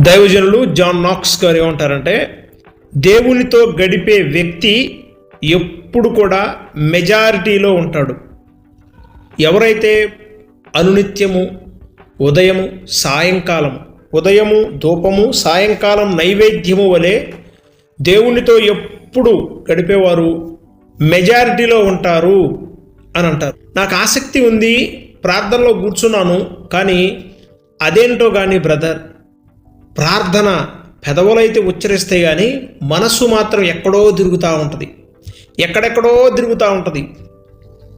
దైవజనులు జాన్ నాక్స్ గారు ఏమంటారంటే దేవునితో గడిపే వ్యక్తి ఎప్పుడు కూడా మెజారిటీలో ఉంటాడు. ఎవరైతే అనునిత్యము ఉదయము సాయంకాలము ఉదయము ధూపము సాయంకాలం నైవేద్యము వలె దేవునితో ఎప్పుడు గడిపేవారు మెజారిటీలో ఉంటారు అని అంటారు. నాకు ఆసక్తి ఉంది ప్రార్థనలో కూర్చున్నాను కానీ అదేంటో కానీ బ్రదర్ ప్రార్థన పెదవులైతే ఉచ్చరిస్తే కానీ మనస్సు మాత్రం ఎక్కడో తిరుగుతూ ఉంటుంది. ఎక్కడెక్కడో తిరుగుతూ ఉంటుంది.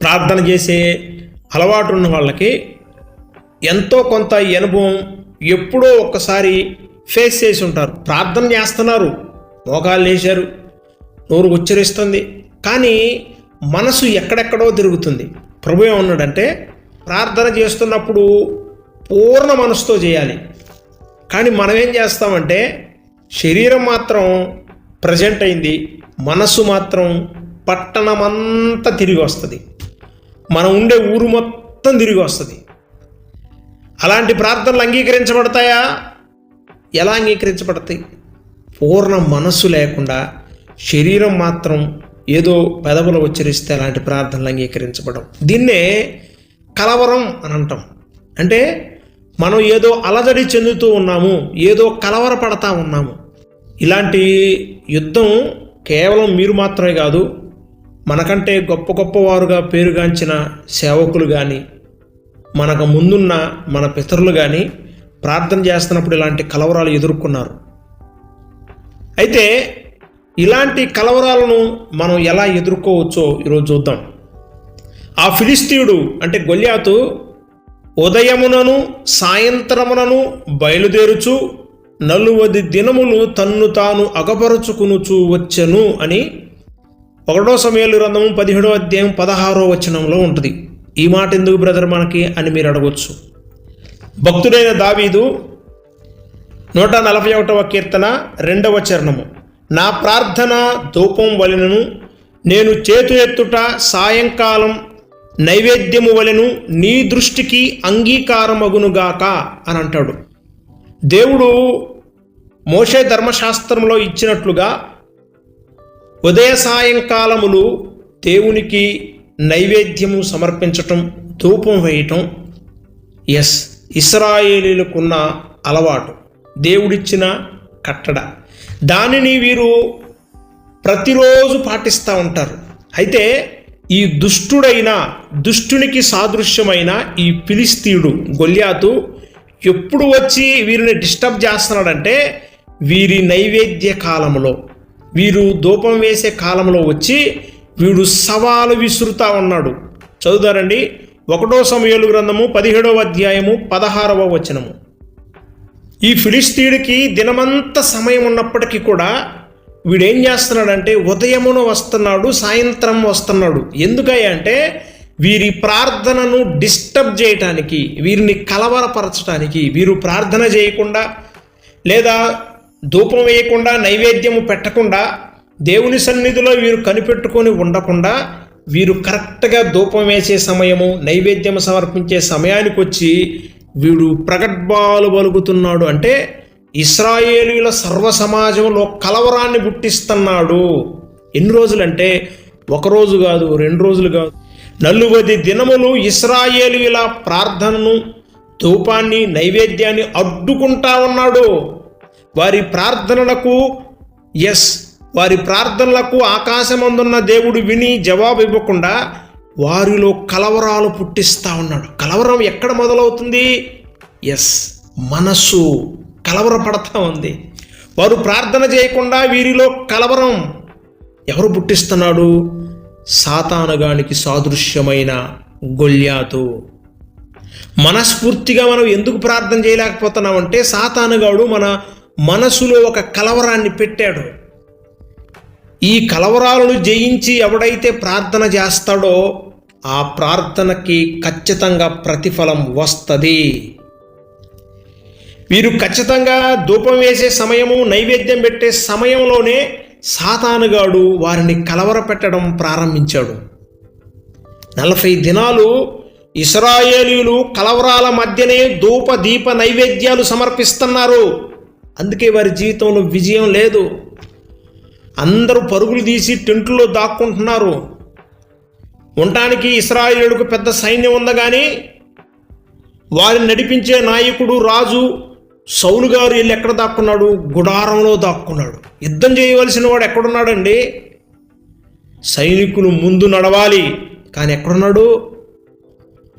ప్రార్థన చేసే అలవాటు ఉన్న వాళ్ళకి ఎంతో కొంత ఈ అనుభవం ఎప్పుడో ఒక్కసారి ఫేస్ చేసి ఉంటారు. ప్రార్థన చేస్తున్నారు. మోకాలు వేశారు నోరు ఉచ్చరిస్తుంది. కానీ మనసు ఎక్కడెక్కడో తిరుగుతుంది. ప్రభు ఏమన్నాడంటే ప్రార్థన చేస్తున్నప్పుడు పూర్ణ మనసుతో చేయాలి. కానీ మనం ఏం చేస్తామంటే శరీరం మాత్రం ప్రజెంట్ అయింది మనసు మాత్రం పట్టణమంతా తిరిగి వస్తుంది. మనం ఉండే ఊరు మొత్తం తిరిగి వస్తుంది. అలాంటి ప్రార్థనలు అంగీకరించబడతాయా? ఎలా అంగీకరించబడతాయి? పూర్ణ మనస్సు లేకుండా శరీరం మాత్రం ఏదో పెదవులు ఉచ్చరిస్తే అలాంటి ప్రార్థనలు అంగీకరించబడం దీన్నే కలవరం అని అంటాం. అంటే మనం ఏదో అలజడి చెందుతూ ఉన్నాము ఏదో కలవరపడతా ఉన్నాము. ఇలాంటి యుద్ధం కేవలం మీరు మాత్రమే కాదు మనకంటే గొప్ప గొప్పవారుగా పేరుగాంచిన సేవకులు కానీ మనకు ముందున్న మన పితరులు కానీ ప్రార్థన చేస్తున్నప్పుడు ఇలాంటి కలవరాలు ఎదుర్కొన్నారు. అయితే ఇలాంటి కలవరాలను మనం ఎలా ఎదుర్కోవచ్చో ఈరోజు చూద్దాం. ఆ ఫిలిస్తీయుడు అంటే గొల్యాతు ఉదయమునను సాయంత్రమునను బయలుదేరుచు నలువది దినములు తన్ను తాను అగపరుచుకునుచు వచ్చెను అని ఒకటో సమయాలు గ్రంథము పదిహేడో అధ్యాయం పదహారో వచనంలో ఉంటుంది. ఈ మాట ఎందుకు బ్రదర్ మనకి అని మీరు అడగవచ్చు భక్తుడైన దావీదు నూట నలభై ఒకటవ కీర్తన రెండవ చరణము. నా ప్రార్థన ధూపం వలెనను నేను చేతు ఎత్తుట సాయంకాలం నైవేద్యము వలెను నీ దృష్టికి అంగీకారమగునుగాక అని అంటాడు. దేవుడు మోషే ధర్మశాస్త్రంలో ఇచ్చినట్లుగా ఉదయ సాయంకాలములు దేవునికి నైవేద్యము సమర్పించటం ధూపం వేయటం ఎస్ ఇస్రాయేలీలకున్న అలవాటు దేవుడిచ్చిన కట్టడ. దానిని వీరు ప్రతిరోజు పాటిస్తూ ఉంటారు. అయితే ఈ దుష్టుడైన దుష్టునికి సాదృశ్యమైన ఈ ఫిలిస్తీయుడు గొల్యాతు ఎప్పుడు వచ్చి వీరిని డిస్టర్బ్ చేస్తున్నాడంటే వీరి నైవేద్య కాలంలో వీరు ధూపం వేసే కాలంలో వచ్చి వీడు సవాలు విసురుతా ఉన్నాడు. చదువుతారండి ఒకటో సమయాలు గ్రంథము పదిహేడవ అధ్యాయము పదహారవ వచనము. ఈ ఫిలిస్తీయుడికి దినమంతా సమయం ఉన్నప్పటికీ కూడా వీడేం చేస్తున్నాడంటే ఉదయమున వస్తున్నాడు సాయంత్రం వస్తున్నాడు. ఎందుకయ్యా అంటే వీరి ప్రార్థనను డిస్టర్బ్ చేయటానికి వీరిని కలవరపరచడానికి వీరు ప్రార్థన చేయకుండా లేదా ధూపం వేయకుండా నైవేద్యము పెట్టకుండా దేవుని సన్నిధిలో వీరు కనిపెట్టుకొని ఉండకుండా వీరు కరెక్ట్గా ధూపం వేసే సమయము నైవేద్యం సమర్పించే సమయానికి వచ్చి వీడు ప్రగడ్బాలు పలుకుతున్నాడు అంటే ఇస్రాయేలీల సర్వ సమాజంలో కలవరాన్ని పుట్టిస్తున్నాడు. ఎన్ని రోజులంటే ఒకరోజు కాదు రెండు రోజులు కాదు. నలువది దినములు ఇస్రాయేలీల ప్రార్థనను ధూపాన్ని నైవేద్యాన్ని అడ్డుకుంటా ఉన్నాడు. వారి ప్రార్థనలకు ఎస్ వారి ప్రార్థనలకు ఆకాశమందున్న దేవుడు విని జవాబు ఇవ్వకుండా వారిలో కలవరాలు పుట్టిస్తా ఉన్నాడు. కలవరం ఎక్కడ మొదలవుతుంది? ఎస్ మనస్సు. కలవరపడతా ఉంది. వారు ప్రార్థన చేయకుండా వీరిలో కలవరం ఎవరు పుట్టిస్తున్నాడు? సాతానుగానికి సాదృశ్యమైన గొల్యాతు. మనస్ఫూర్తిగా మనం ఎందుకు ప్రార్థన చేయలేకపోతున్నామంటే సాతానుగాడు మన మనసులో ఒక కలవరాన్ని పెట్టాడు. ఈ కలవరాలను జయించి ఎవడైతే ప్రార్థన చేస్తాడో ఆ ప్రార్థనకి ఖచ్చితంగా ప్రతిఫలం వస్తుంది. వీరు ఖచ్చితంగా ధూపం వేసే సమయము నైవేద్యం పెట్టే సమయంలోనే సాతానుగాడు వారిని కలవరపెట్టడం ప్రారంభించాడు. నలభై దినాలు ఇస్రాయేలీలు కలవరాల మధ్యనే ధూప దీప నైవేద్యాలు సమర్పిస్తున్నారు. అందుకే వారి జీవితంలో విజయం లేదు. అందరూ పరుగులు తీసి టెంట్లో దాక్కుంటున్నారు. ఉండటానికి ఇస్రాయేలుకు పెద్ద సైన్యం ఉంది కానీ వారిని నడిపించే నాయకుడు రాజు సౌలు గారు వెళ్ళి ఎక్కడ దాక్కున్నాడు? గుడారంలో దాక్కున్నాడు. యుద్ధం చేయవలసిన వాడు ఎక్కడున్నాడండి? సైనికులు ముందు నడవాలి. కానీ ఎక్కడున్నాడు?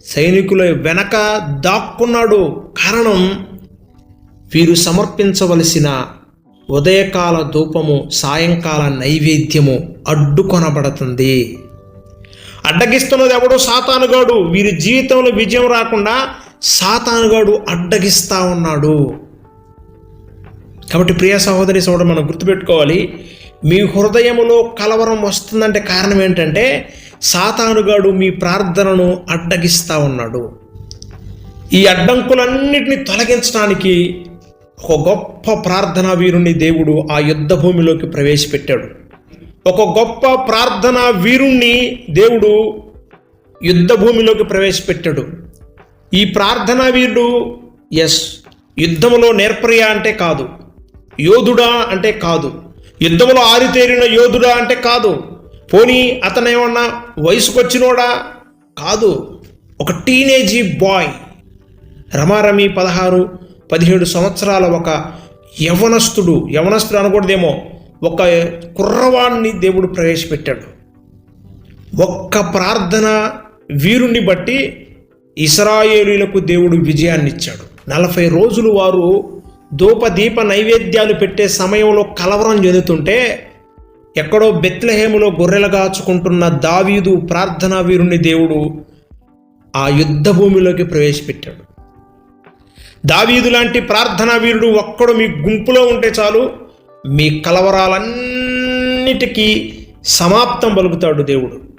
సైనికుల వెనక దాక్కున్నాడు. కారణం వీరు సమర్పించవలసిన ఉదయకాల ధూపము సాయంకాల నైవేద్యము అడ్డుకొనబడుతుంది. అడ్డగిస్తున్నది ఎవడో సాతానుగాడు వీరి జీవితంలో విజయం రాకుండా సాతానుగాడు అడ్డగిస్తా ఉన్నాడు. కాబట్టి ప్రియ సహోదరి సోదరు మనం గుర్తుపెట్టుకోవాలి మీ హృదయములో కలవరం వస్తుందంటే కారణం ఏంటంటే సాతానుగాడు మీ ప్రార్థనను అడ్డగిస్తా ఉన్నాడు. ఈ అడ్డంకులన్నిటిని తొలగించడానికి ఒక గొప్ప ప్రార్థనా వీరుణ్ణి దేవుడు ఆ యుద్ధ భూమిలోకి ప్రవేశపెట్టాడు. ఒక గొప్ప ప్రార్థనా వీరుణ్ణి దేవుడు యుద్ధ భూమిలోకి ప్రవేశపెట్టాడు. ఈ ప్రార్థనా వీరుడు ఎస్ యుద్ధములో నేర్పర్య అంటే కాదు. యోధుడా అంటే కాదు. యుద్ధంలో ఆరితేరిన యోధుడా అంటే కాదు. పోనీ అతనేమన్నా వయసుకొచ్చినోడా? కాదు. ఒక టీనేజీ బాయ్. రమారమి పదహారు పదిహేడు సంవత్సరాల ఒక యవనస్తుడు యవనస్తుడు అనకూడదేమో ఒక కుర్రవాణ్ణి దేవుడు ప్రవేశపెట్టాడు. ఒక్క ప్రార్థన వీరుణ్ణి బట్టి ఇస్రాయేలీలకు దేవుడు విజయాన్ని ఇచ్చాడు నలభై రోజులు వారు ధూపదీప నైవేద్యాలు పెట్టే సమయంలో కలవరం చెందుతుంటే ఎక్కడో బెత్లహేములో గొర్రెలు కాచుకుంటున్న దావీదు ప్రార్థనా వీరుణ్ణి దేవుడు ఆ యుద్ధ భూమిలోకి ప్రవేశపెట్టాడు. దావీదు లాంటి ప్రార్థనా వీరుడు ఒక్కడు మీ గుంపులో ఉంటే చాలు మీ కలవరాలన్నిటికీ సమాప్తం పలుకుతాడు దేవుడు.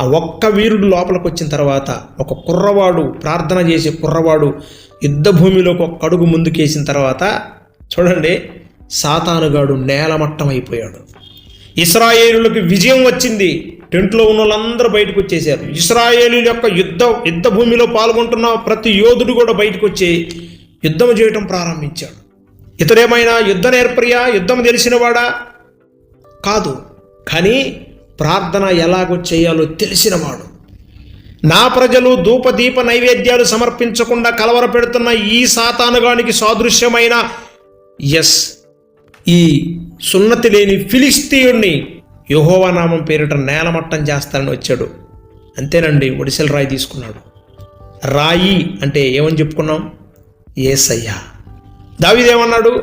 ఆ ఒక్క వీరుడు లోపలికి వచ్చిన తర్వాత ఒక కుర్రవాడు ప్రార్థన చేసే కుర్రవాడు యుద్ధ భూమిలోకి ఒక అడుగు ముందుకేసిన తర్వాత చూడండి సాతానుగాడు నేలమట్టం అయిపోయాడు ఇస్రాయేలులకు విజయం వచ్చింది. టెంట్లో ఉన్న వాళ్ళందరూ బయటకు వచ్చేసారు ఇస్రాయేలు యొక్క యుద్ధ యుద్ధ భూమిలో పాల్గొంటున్న ప్రతి యోధుడు కూడా బయటకు వచ్చి యుద్ధం చేయటం ప్రారంభించాడు. ఇతరేమైనా యుద్ధ నేర్పరియా? యుద్ధం తెలిసినవాడా? కాదు. కానీ ప్రార్థన ఎలాగో చేయాలో తెలిసినవాడు నా ప్రజలు ధూపదీప నైవేద్యాలు సమర్పించకుండా కలవరపెడుతున్న ఈ సాతానుగానికి సాదృశ్యమైన ఎస్ ఈ సున్నతి లేని ఫిలిస్తీయుణ్ణి యహోవనామం పేరిట నేలమట్టం చేస్తానని వచ్చాడు. అంతేనండి ఒడిసెల రాయి తీసుకున్నాడు. రాయి అంటే ఏమని చెప్పుకున్నాం? ఏసయ్యా. దావిదేమన్నాడు?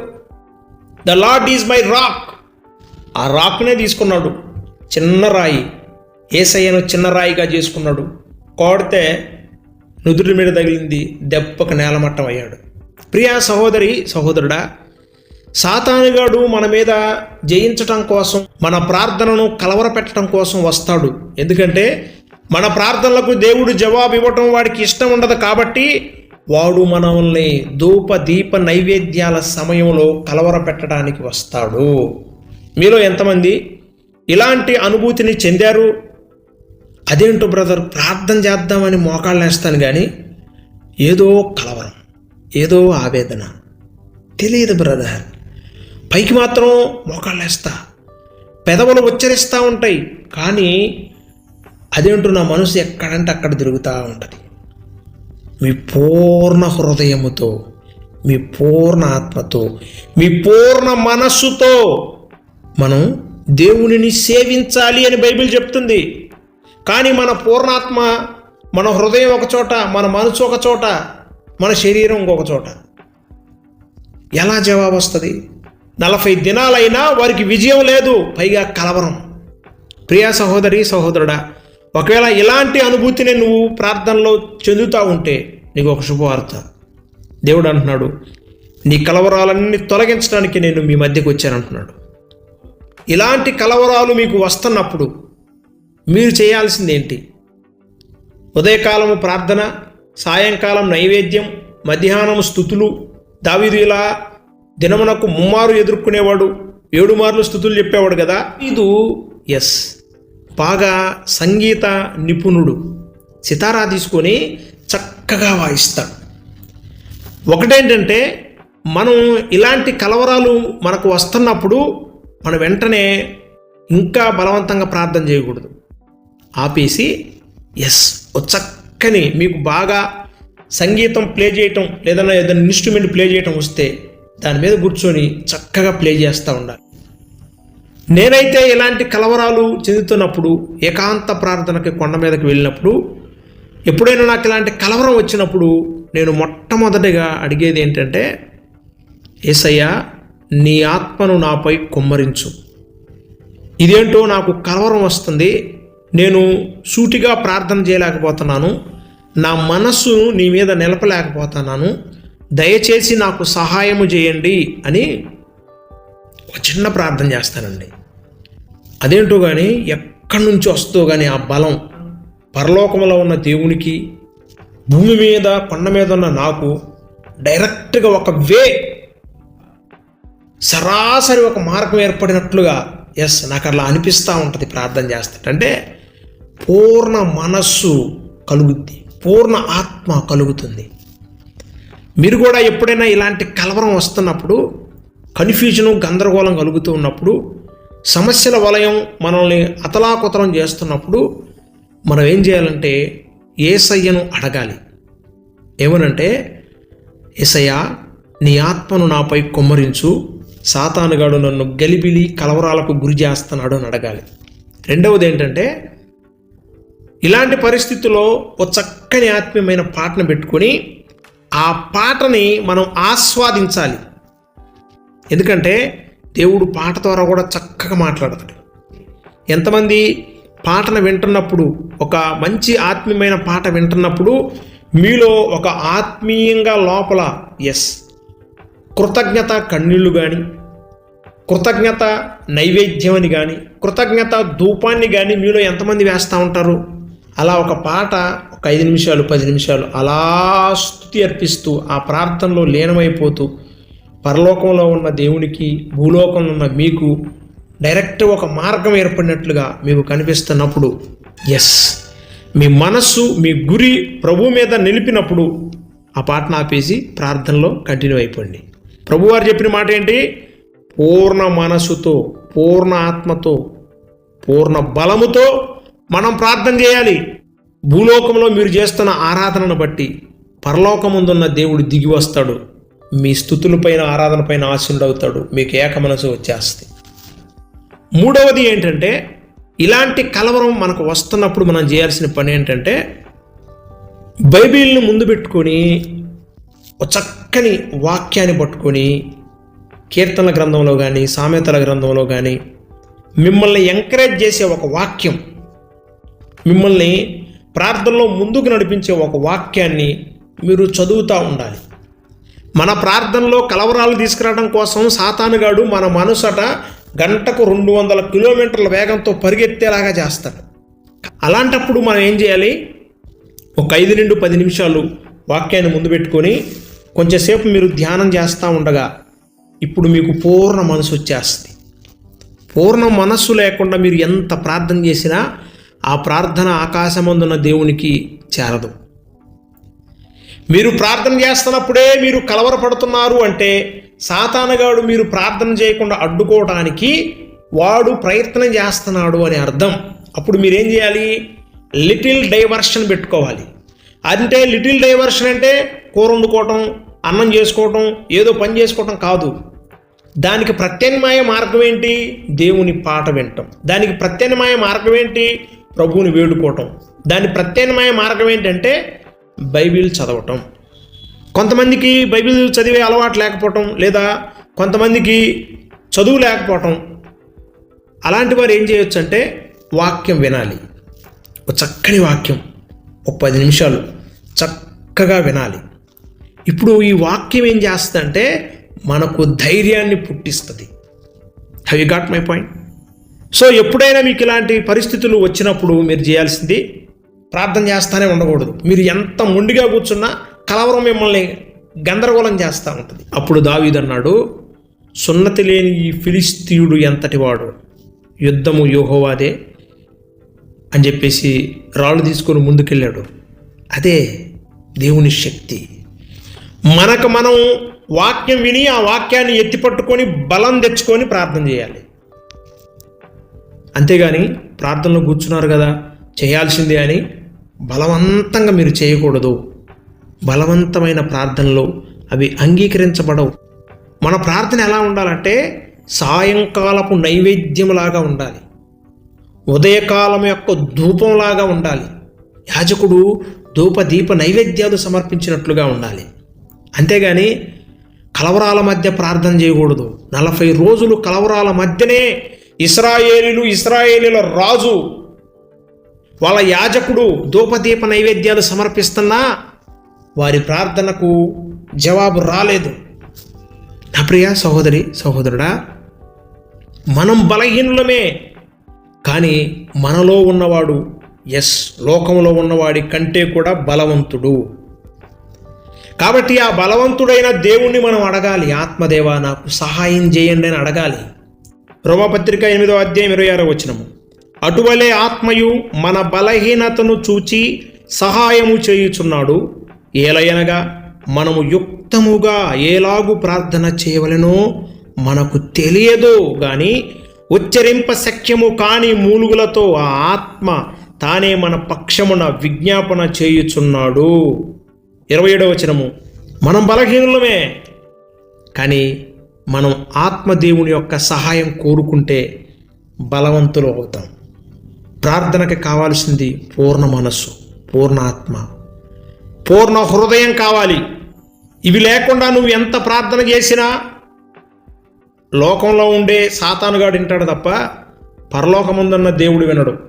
The Lord is my rock. ఆ రాక్నే తీసుకున్నాడు. చిన్న రాయి ఏసయ్యను చిన్న రాయిగా చేసుకున్నాడు. కోడితే నుదుటి మీద తగిలింది దెబ్బకు నేలమట్టం అయ్యాడు. ప్రియా సహోదరి సహోదరుడా సాతానుగాడు మన మీద జయించటం కోసం మన ప్రార్థనను కలవరపెట్టడం కోసం వస్తాడు. ఎందుకంటే మన ప్రార్థనలకు దేవుడు జవాబు ఇవ్వటం వాడికి ఇష్టం ఉండదు కాబట్టి వాడు మనల్ని ధూప దీప నైవేద్యాల సమయంలో కలవరపెట్టడానికి వస్తాడు. మీలో ఎంతమంది ఇలాంటి అనుభూతిని చెందారు. అదేంటో బ్రదర్ ప్రార్థన చేద్దామని మోకాళ్ళు వేస్తాను కానీ ఏదో కలవరం ఏదో ఆవేదన. తెలియదు బ్రదర్. పైకి మాత్రం మోకాళ్ళు వేస్తా పెదవులు ఉచ్చరిస్తూ ఉంటాయి కానీ అదేంటో నా మనసు ఎక్కడంటే అక్కడ తిరుగుతూ ఉంటుంది. మీ పూర్ణ హృదయముతో మీ పూర్ణ ఆత్మతో మీ పూర్ణ మనస్సుతో మనం దేవునిని సేవించాలి అని బైబిల్ చెప్తుంది. కానీ మన పూర్ణాత్మ మన హృదయం ఒక చోట మన మనసు ఒక చోట మన శరీరం ఇంకొక చోట. ఎలా జవాబు వస్తుంది? నలభై దినాలైనా వారికి విజయం లేదు పైగా కలవరం. ప్రియా సహోదరి సహోదరుడా ఒకవేళ ఇలాంటి అనుభూతిని నువ్వు ప్రార్థనలో చెందుతూ ఉంటే నీకు ఒక శుభవార్త. దేవుడు అంటున్నాడు నీ కలవరాలన్నీ తొలగించడానికి నేను మీ మధ్యకు వచ్చానంటున్నాడు. ఇలాంటి కలవరాలు మీకు వస్తున్నప్పుడు మీరు చేయాల్సిందేంటి? ఉదయకాలము ప్రార్థన సాయంకాలం నైవేద్యం మధ్యాహ్నం స్థుతులు దావీదు ఇలా దినమునకు ముమ్మారు ఎదుర్కొనేవాడు ఏడు మార్లు స్థుతులు చెప్పేవాడు కదా? ఇది ఎస్ బాగా సంగీత నిపుణుడు. సితారా తీసుకొని చక్కగా వాయిస్తాడు. ఒకటేంటంటే మనం ఇలాంటి కలవరాలు మనకు వస్తున్నప్పుడు మనం వెంటనే ఇంకా బలవంతంగా ప్రార్థన చేయకూడదు. ఆపేసి ఎస్ ఓ చక్కని మీకు బాగా సంగీతం ప్లే చేయటం లేదన్నా ఏదైనా ఇన్స్ట్రుమెంట్ ప్లే చేయటం వస్తే దాని మీద కూర్చొని చక్కగా ప్లే చేస్తూ ఉండాలి. నేనైతే ఇలాంటి కలవరాలు చెందుతున్నప్పుడు ఏకాంత ప్రార్థనకి కొండ మీదకి వెళ్ళినప్పుడు ఎప్పుడైనా నాకు ఇలాంటి కలవరం వచ్చినప్పుడు నేను మొట్టమొదటిగా అడిగేది ఏంటంటే ఏసయ్యా నీ ఆత్మను నాపై కుమ్మరించు. ఇదేంటో నాకు కలవరం వస్తుంది. నేను సూటిగా ప్రార్థన చేయలేకపోతున్నాను. నా మనస్సు నీ మీద నిలపలేకపోతున్నాను. దయచేసి నాకు సహాయము చేయండి అని ఒక చిన్న ప్రార్థన చేస్తానండి. అదేంటో కానీ ఎక్కడి నుంచి వస్తో కానీ ఆ బలం పరలోకంలో ఉన్న దేవునికి భూమి మీద కొండ మీద ఉన్న నాకు డైరెక్ట్గా ఒక వే సరాసరి ఒక మార్గం ఏర్పడినట్లుగా ఎస్ నాకు అలా అనిపిస్తూ ఉంటుంది ప్రార్థన చేస్తాడు అంటే పూర్ణ మనస్సు కలుగుద్ది పూర్ణ ఆత్మ కలుగుతుంది. మీరు కూడా ఎప్పుడైనా ఇలాంటి కలవరం వస్తున్నప్పుడు కన్ఫ్యూజను గందరగోళం కలుగుతూ ఉన్నప్పుడు సమస్యల వలయం మనల్ని అతలాకుతలం చేస్తున్నప్పుడు మనం ఏం చేయాలంటే ఏసయ్యను అడగాలి. ఏమనంటే ఏసయ్య నీ ఆత్మను నాపై కొమ్మరించు సాతానుగాడు నన్ను గలిబిలి కలవరాలకు గురి చేస్తున్నాడు అని అడగాలి. రెండవది ఏంటంటే ఇలాంటి పరిస్థితుల్లో ఒక చక్కని ఆత్మీయమైన పాటను పెట్టుకొని ఆ పాటని మనం ఆస్వాదించాలి. ఎందుకంటే దేవుడు పాట ద్వారా కూడా చక్కగా మాట్లాడతాడు. ఎంతమంది పాటను వింటున్నప్పుడు ఒక మంచి ఆత్మీయమైన పాట వింటున్నప్పుడు మీలో ఒక ఆత్మీయంగా లోపల ఎస్ కృతజ్ఞత కన్నీళ్ళు కానీ కృతజ్ఞత నైవేద్యం అని కానీ కృతజ్ఞత ధూపాన్ని కానీ మీలో ఎంతమంది వేస్తూ ఉంటారు? అలా ఒక పాట ఒక ఐదు నిమిషాలు పది నిమిషాలు అలా స్థుతి అర్పిస్తూ ఆ ప్రార్థనలో లీనమైపోతూ పరలోకంలో ఉన్న దేవునికి భూలోకంలో ఉన్న మీకు డైరెక్ట్ ఒక మార్గం ఏర్పడినట్లుగా మీకు కనిపిస్తున్నప్పుడు ఎస్ మీ మనస్సు మీ గురి ప్రభు మీద నిలిపినప్పుడు ఆ పాటను ఆపేసి ప్రార్థనలో కంటిన్యూ అయిపోండి. ప్రభువారు చెప్పిన మాట ఏంటి? పూర్ణ మనసుతో పూర్ణ ఆత్మతో పూర్ణ బలముతో మనం ప్రార్థన చేయాలి. భూలోకంలో మీరు చేస్తున్న ఆరాధనను బట్టి పరలోకముందున్న దేవుడు దిగి వస్తాడు. మీ స్థుతులపైన ఆరాధనపైన ఆశీనుడవుతాడు. మీకు ఏక మనసు వచ్చేస్తుంది. మూడవది ఏంటంటే ఇలాంటి కలవరం మనకు వస్తున్నప్పుడు మనం చేయాల్సిన పని ఏంటంటే బైబిల్ని ముందు పెట్టుకొని చక్కని వాక్యాన్ని పట్టుకొని కీర్తన గ్రంథంలో కానీ సామెతల గ్రంథంలో కానీ మిమ్మల్ని ఎంకరేజ్ చేసే ఒక వాక్యం. మిమ్మల్ని ప్రార్థనలో ముందుకు నడిపించే ఒక వాక్యాన్ని మీరు చదువుతూ ఉండాలి. మన ప్రార్థనలో కలవరాలు తీసుకురావడం కోసం సాతానుగాడు మన మనసట గంటకు రెండు వందల కిలోమీటర్ల వేగంతో పరిగెత్తేలాగా చేస్తాడు. అలాంటప్పుడు మనం ఏం చేయాలి? ఒక ఐదు నుండి పది నిమిషాలు వాక్యాన్ని ముందు పెట్టుకొని కొంచెంసేపు మీరు ధ్యానం చేస్తూ ఉండగా ఇప్పుడు మీకు పూర్ణ మనసు వచ్చేస్తుంది. పూర్ణ మనస్సు లేకుండా మీరు ఎంత ప్రార్థన చేసినా ఆ ప్రార్థన ఆకాశమందున్న దేవునికి చేరదు. మీరు ప్రార్థన చేస్తున్నప్పుడే మీరు కలవరపడుతున్నారు అంటే సాతానగాడు మీరు ప్రార్థన చేయకుండా అడ్డుకోవటానికి వాడు ప్రయత్నం చేస్తున్నాడు అని అర్థం. అప్పుడు మీరేం చేయాలి? లిటిల్ డైవర్షన్ పెట్టుకోవాలి. అంటే లిటిల్ డైవర్షన్ అంటే కూర వండుకోవటం అన్నం చేసుకోవటం ఏదో పని చేసుకోవటం కాదు. దానికి ప్రత్యామ్నాయ మార్గం ఏంటి? దేవుని పాట వినటం. దానికి ప్రత్యామ్నాయ మార్గం ఏంటి? ప్రభువుని వేడుకోవటం. దాని ప్రత్యామ్నాయ మార్గం ఏంటంటే బైబిల్ చదవటం. కొంతమందికి బైబిల్ చదివే అలవాటు లేకపోవటం లేదా కొంతమందికి చదువు లేకపోవటం. అలాంటి వారు ఏం చేయొచ్చు అంటే వాక్యం వినాలి. ఒక చక్కని వాక్యం. ఒక పది నిమిషాలు. చక్కగా వినాలి. ఇప్పుడు ఈ వాక్యం ఏం చేస్తుందంటే మనకు ధైర్యాన్ని పుట్టిస్తుంది. Have you got my point so ఎప్పుడైనా మీకు ఇలాంటి పరిస్థితులు వచ్చినప్పుడు మీరు చేయాల్సింది ప్రార్థన చేస్తానే ఉండకూడదు. మీరు ఎంత మొండిగా కూర్చున్నా కలవరం మిమ్మల్ని గందరగోళం చేస్తూ ఉంటుంది. అప్పుడు దావీదన్నాడు సున్నతి లేని ఈ ఫిలిస్తీయుడు ఎంతటి వాడు యుద్ధము యోహోవాదే అని చెప్పేసి రాళ్ళు తీసుకొని ముందుకెళ్ళాడు. అదే దేవుని శక్తి. మనకు మనం వాక్యం విని ఆ వాక్యాన్ని ఎత్తిపట్టుకొని బలం తెచ్చుకొని ప్రార్థన చేయాలి. అంతేగాని ప్రార్థనలో కూర్చున్నారు కదా చేయాల్సిందే అని బలవంతంగా మీరు చేయకూడదు. బలవంతమైన ప్రార్థనలు అవి అంగీకరించబడవు. మన ప్రార్థన ఎలా ఉండాలంటే సాయంకాలపు నైవేద్యంలాగా ఉండాలి. ఉదయకాలం యొక్క ధూపంలాగా ఉండాలి. యాజకుడు ధూప దీప నైవేద్యాలు సమర్పించినట్లుగా ఉండాలి. అంతేగాని కలవరాల మధ్య ప్రార్థన చేయకూడదు. నలభై రోజులు కలవరాల మధ్యనే ఇస్రాయేలీలు ఇస్రాయేలీల రాజు వాళ్ళ యాజకుడు ధూపదీప నైవేద్యాలు సమర్పిస్తున్నా వారి ప్రార్థనకు జవాబు రాలేదు. నా ప్రియ సహోదరి సహోదరుడా మనం బలహీనులమే కానీ మనలో ఉన్నవాడు ఎస్ లోకంలో ఉన్నవాడి కంటే కూడా బలవంతుడు. కాబట్టి ఆ బలవంతుడైన దేవుణ్ణి మనం అడగాలి. ఆత్మదేవ నాకు సహాయం చేయండి అని అడగాలి. రోమపత్రిక ఎనిమిదో అధ్యాయం ఇరవై ఆరో వచ్చినము అటువలే ఆత్మయు మన బలహీనతను చూచి సహాయము చేయుచున్నాడు. ఏలయనగా మనము యుక్తముగా ఏలాగు ప్రార్థన చేయవలెనో మనకు తెలియదు. కానీ ఉచ్చరింప శక్యము కాని మూలుగులతో ఆ ఆత్మ తానే మన పక్షమున విజ్ఞాపన చేయుచున్నాడు. ఇరవై ఏడవ వచనము. మనం బలహీనులమే కానీ మనం ఆత్మదేవుని యొక్క సహాయం కోరుకుంటే బలవంతులు అవుతాం. ప్రార్థనకి కావాల్సింది పూర్ణ మనస్సు పూర్ణ ఆత్మ. పూర్ణ హృదయం కావాలి. ఇవి లేకుండా నువ్వు ఎంత ప్రార్థన చేసినా లోకంలో ఉండే సాతానుగాడు వింటాడు తప్ప పరలోకముందన్న దేవుడు వినడు.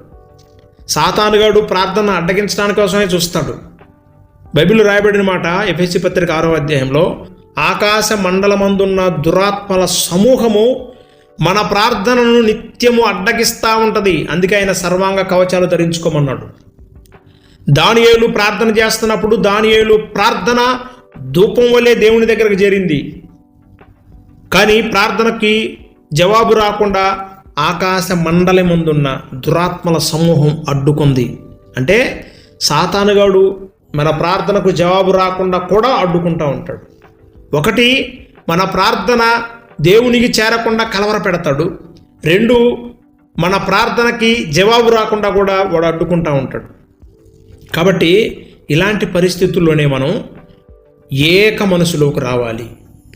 సాతానుగాడు ప్రార్థన అడ్డగించడానికి కోసమే చూస్తాడు. బైబిల్ రాయబడిన మాట ఎఫ్ఎస్సి పత్రిక ఆరో అధ్యాయంలో ఆకాశ మండలమందున్న దురాత్మల సమూహము మన ప్రార్థనను నిత్యము అడ్డగిస్తూ ఉంటుంది. అందుకే ఆయన సర్వాంగ కవచాలు ధరించుకోమన్నాడు. దానియేలు ప్రార్థన చేస్తున్నప్పుడు దానియేలు ప్రార్థన ధూపం వల్లే దేవుని దగ్గరకు చేరింది. కానీ ప్రార్థనకి జవాబు రాకుండా ఆకాశ మండలి ముందున్న దురాత్మల సమూహం అడ్డుకుంది. అంటే సాతానుగాడు మన ప్రార్థనకు జవాబు రాకుండా కూడా అడ్డుకుంటూ ఉంటాడు. ఒకటి మన ప్రార్థన దేవునికి చేరకుండా కలవర పెడతాడు. రెండు మన ప్రార్థనకి జవాబు రాకుండా కూడా వాడు అడ్డుకుంటూ ఉంటాడు. కాబట్టి ఇలాంటి పరిస్థితుల్లోనే మనం ఏక మనసులోకి రావాలి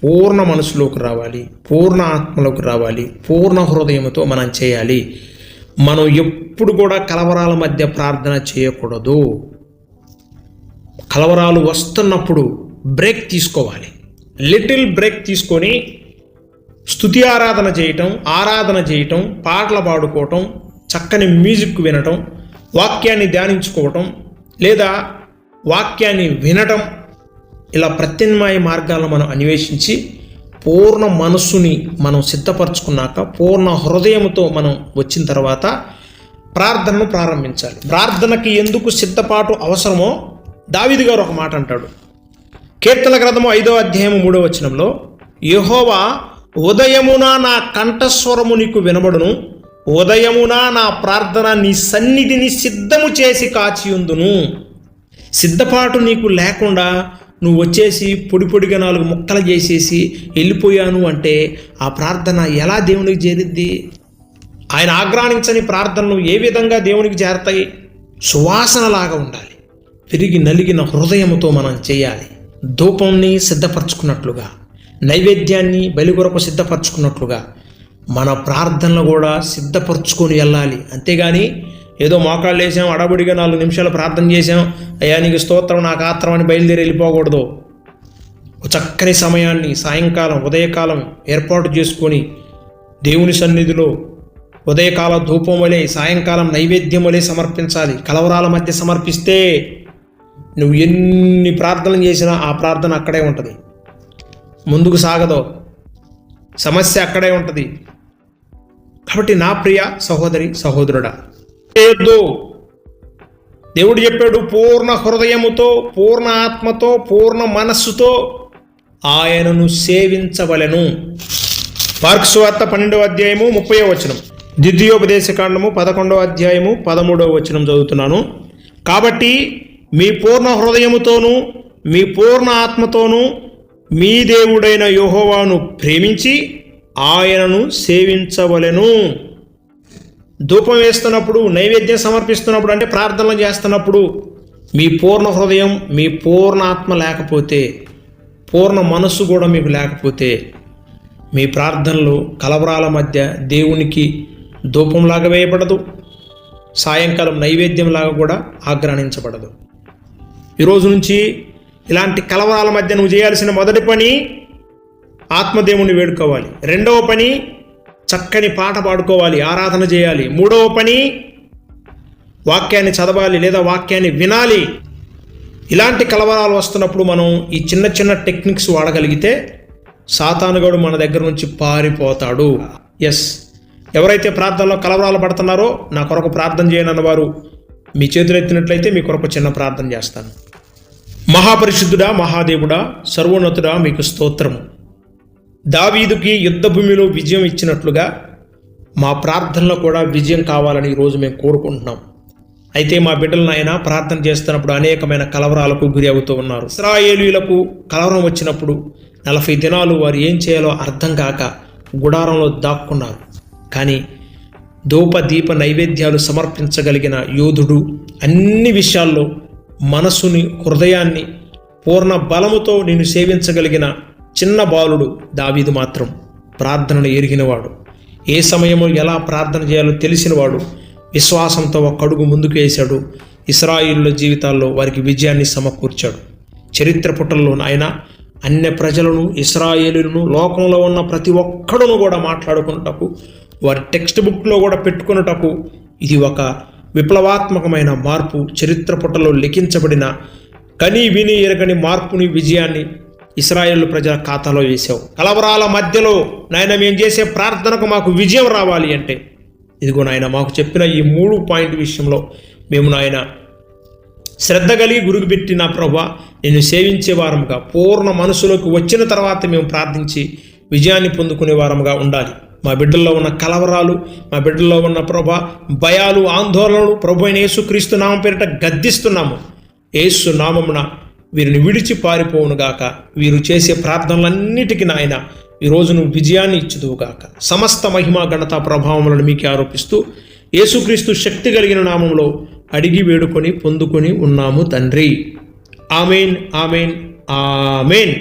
పూర్ణ మనసులోకి రావాలి పూర్ణ ఆత్మలోకి రావాలి పూర్ణ హృదయంతో మనం చేయాలి. మనం ఎప్పుడు కూడా కలవరాల మధ్య ప్రార్థన చేయకూడదు. కలవరాలు వస్తున్నప్పుడు బ్రేక్ తీసుకోవాలి. లిటిల్ బ్రేక్ తీసుకొని స్తుతి ఆరాధన చేయటం ఆరాధన చేయటం పాటలు పాడుకోవటం చక్కని మ్యూజిక్ వినటం వాక్యాన్ని ధ్యానించుకోవటం లేదా వాక్యాన్ని వినటం ఇలా ప్రత్యామ్నాయ మార్గాలను మనం అన్వేషించి పూర్ణ మనస్సుని మనం సిద్ధపరచుకున్నాక పూర్ణ హృదయంతో మనం వచ్చిన తర్వాత ప్రార్థనను ప్రారంభించాలి. ప్రార్థనకి ఎందుకు సిద్ధపాటు అవసరమో దావిది గారు ఒక మాట అంటాడు. కీర్తన గ్రంథము ఐదో అధ్యాయము మూడో వచనంలో యహోవా ఉదయమున నా కంఠస్వరము నీకు వినబడును ఉదయమున నా ప్రార్థన నీ సన్నిధిని సిద్ధము చేసి కాచియుందును. సిద్ధపాటు నీకు లేకుండా నువ్వు వచ్చేసి పొడి పొడిగా నాలుగు ముక్కలు చేసేసి వెళ్ళిపోయాను అంటే ఆ ప్రార్థన ఎలా దేవునికి చేరిద్ది? ఆయన ఆగ్రహించని ప్రార్థనలు ఏ విధంగా దేవునికి చేరతాయి? సువాసనలాగా ఉండాలి. తిరిగి నలిగిన హృదయముతో మనం చేయాలి. ధూపంని సిద్ధపరచుకున్నట్లుగా నైవేద్యాన్ని బలిగొరకు సిద్ధపరచుకున్నట్లుగా మన ప్రార్థనలు కూడా సిద్ధపరచుకొని వెళ్ళాలి. అంతేగాని ఏదో మోకాళ్ళు వేసాం అడబుడిగా నాలుగు నిమిషాలు ప్రార్థన చేసాం అయ్యా నీకు స్తోత్రం నాకు ఆత్రం అని బయలుదేరి వెళ్ళిపోకూడదు. చక్కని సమయాన్ని సాయంకాలం ఉదయకాలం ఏర్పాటు చేసుకొని దేవుని సన్నిధిలో ఉదయకాల ధూపం వలె సాయంకాలం నైవేద్యం వలె సమర్పించాలి. కలవరాల మధ్య సమర్పిస్తే నువ్వు ఎన్ని ప్రార్థనలు చేసినా ఆ ప్రార్థన అక్కడే ఉంటుంది. ముందుకు సాగదో. సమస్య అక్కడే ఉంటుంది. కాబట్టి నా ప్రియ సహోదరి సహోదరుడా లేదు దేవుడు చెప్పాడు పూర్ణ హృదయముతో పూర్ణ ఆత్మతో పూర్ణ మనస్సుతో ఆయనను సేవించవలెను. పార్క్స్ వార్త పన్నెండవ అధ్యాయము ముప్పై వచనం. ద్వితీయోపదేశకాండము పదకొండవ అధ్యాయము పదమూడవ వచనం చదువుతున్నాను. కాబట్టి మీ పూర్ణ హృదయముతోనూ మీ పూర్ణ ఆత్మతోనూ మీ దేవుడైన యోహోవాను ప్రేమించి ఆయనను సేవించవలెను. ధూపం వేస్తున్నప్పుడు నైవేద్యం సమర్పిస్తున్నప్పుడు అంటే ప్రార్థనలు చేస్తున్నప్పుడు మీ పూర్ణ హృదయం మీ పూర్ణ ఆత్మ లేకపోతే పూర్ణ మనస్సు కూడా మీకు లేకపోతే మీ ప్రార్థనలు కలవరాల మధ్య దేవునికి ధూపంలాగా వేయబడదు. సాయంకాలం నైవేద్యంలాగా కూడా ఆగ్రహించబడదు. ఈరోజు నుంచి ఇలాంటి కలవరాల మధ్య నువ్వు చేయాల్సిన మొదటి పని ఆత్మదేవుణ్ణి వేడుకోవాలి. రెండవ పని చక్కని పాట పాడుకోవాలి ఆరాధన చేయాలి. మూడవ పని వాక్యాన్ని చదవాలి లేదా వాక్యాన్ని వినాలి. ఇలాంటి కలవరాలు వస్తున్నప్పుడు మనం ఈ చిన్న చిన్న టెక్నిక్స్ వాడగలిగితే సాతానుగాడు మన దగ్గర నుంచి పారిపోతాడు. ఎస్ ఎవరైతే ప్రార్థనలో కలవరాలు పడుతున్నారో నా కొరకు ప్రార్థన చేయనన్నవారు మీ చేతులు ఎత్తినట్లయితే మీ కొరకు చిన్న ప్రార్థన చేస్తాను. మహాపరిశుద్ధుడా మహాదేవుడా సర్వోన్నతుడా మీకు స్తోత్రము. దావీదుకి యుద్ధ భూమిలో విజయం ఇచ్చినట్లుగా మా ప్రార్థనలో కూడా విజయం కావాలని ఈరోజు మేము కోరుకుంటున్నాం. అయితే మా బిడ్డలను ఆయన ప్రార్థన చేస్తున్నప్పుడు అనేకమైన కలవరాలకు గురి అవుతూ ఉన్నారు. ఇస్రాయేలీలకు కలవరం వచ్చినప్పుడు నలభై దినాలు వారు ఏం చేయాలో అర్థం కాక గుడారంలో దాక్కున్నారు. కానీ ధూప దీప నైవేద్యాలు సమర్పించగలిగిన యోధుడు అన్ని విషయాల్లో మనసుని హృదయాన్ని పూర్ణ బలముతో నేను సేవించగలిగిన చిన్న బాలుడు దావీదు మాత్రం ప్రార్థనను ఎరిగినవాడు. ఏ సమయంలో ఎలా ప్రార్థన చేయాలో తెలిసినవాడు విశ్వాసంతో ఒక అడుగు ముందుకు వేశాడు. ఇస్రాయిల్ల జీవితాల్లో వారికి విజయాన్ని సమకూర్చాడు. చరిత్ర పుటల్లో ఆయన అన్య ప్రజలను ఇస్రాయేలును లోకంలో ఉన్న ప్రతి ఒక్కడును కూడా మాట్లాడుకున్నటకు వారి టెక్స్ట్ బుక్లో కూడా పెట్టుకున్నటకు ఇది ఒక విప్లవాత్మకమైన మార్పు చరిత్ర పుటలో లిఖించబడిన కని విని ఎరగని మార్పుని విజయాన్ని ఇస్రాయేల్ ప్రజల ఖాతాలో వేశావు. కలవరాల మధ్యలో నాయన మేము చేసే ప్రార్థనకు మాకు విజయం రావాలి అంటే ఇదిగో నాయన మాకు చెప్పిన ఈ మూడు పాయింట్ విషయంలో మేము నాయన శ్రద్ధ కలిగి గురుగు పెట్టిన ప్రభా నేను సేవించే వారముగా పూర్ణ మనసులోకి వచ్చిన తర్వాత మేము ప్రార్థించి విజయాన్ని పొందుకునే వారముగా ఉండాలి. మా బిడ్డల్లో ఉన్న కలవరాలు మా బిడ్డల్లో ఉన్న ప్రభ భయాలు ఆందోళనలు ప్రభు అయిన యేసుక్రీస్తు నామం పేరిట గద్దిస్తున్నాము. యేసు నామమున వీరిని విడిచి పారిపోవునుగాక వీరు చేసే ప్రార్థనలన్నిటికీ నాయన ఈ రోజు నువ్వు విజయాన్ని ఇచ్చుదువుగాక సమస్త మహిమ ఘనత ప్రభావములను మీకే ఆరోపిస్తూ యేసుక్రీస్తు శక్తి కలిగిన నామంలో అడిగి వేడుకొని పొందుకొని ఉన్నాము తండ్రి. Amen amen amen.